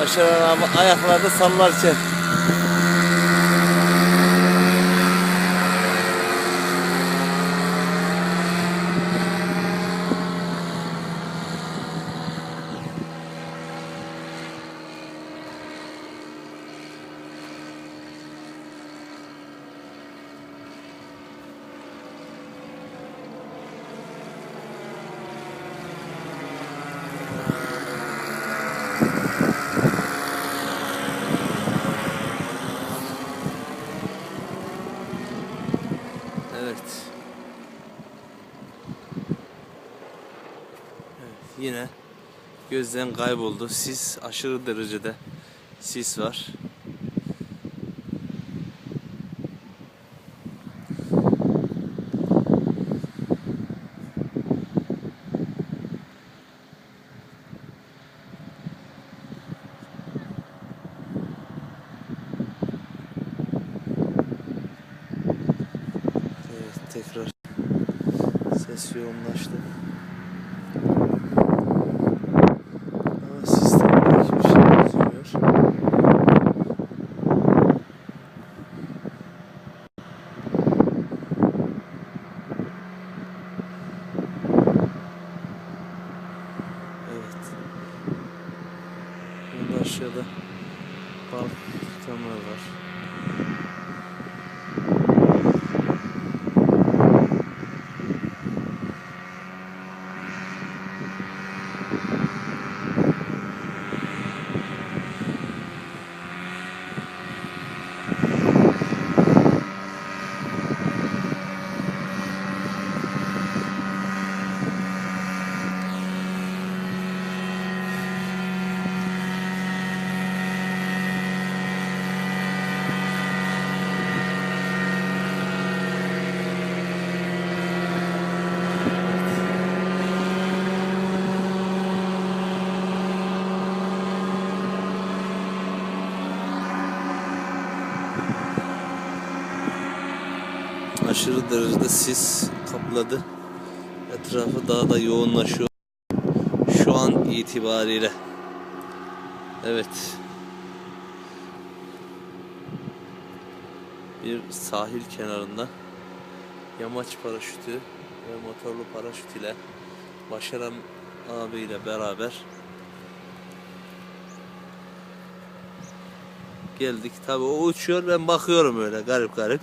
Başaran abi ayaklarda sallarken. Evet. Evet, yine gözden kayboldu. Sis aşırı derecede sis var. Evet, tekrar ses yoğunlaştı. Ama sistemde hiçbir şey gözükmüyor. Evet. Burada aşağıda balık tutanlar var. Aşırı derecede sis kapladı. Etrafı daha da yoğunlaşıyor. Şu an itibariyle. Evet. Bir sahil kenarında yamaç paraşütü ve motorlu paraşüt ile Başaran abiyle beraber geldik. Tabii o uçuyor ben bakıyorum öyle garip garip.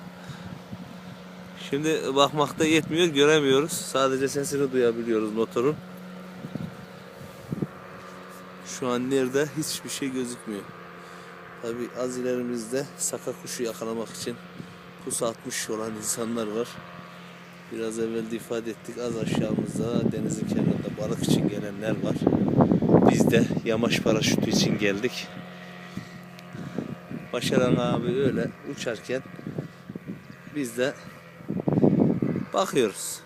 Şimdi bakmakta yetmiyor, göremiyoruz. Sadece sesini duyabiliyoruz motorun. Şu an nerede hiçbir şey gözükmüyor. Tabi az ilerimizde saka kuşu yakalamak için pusu atmış olan insanlar var. Biraz evvel de ifade ettik az aşağımızda denizin kenarında balık için gelenler var. Biz de yamaç paraşütü için geldik. Başaran abi öyle uçarken biz de bakıyoruz.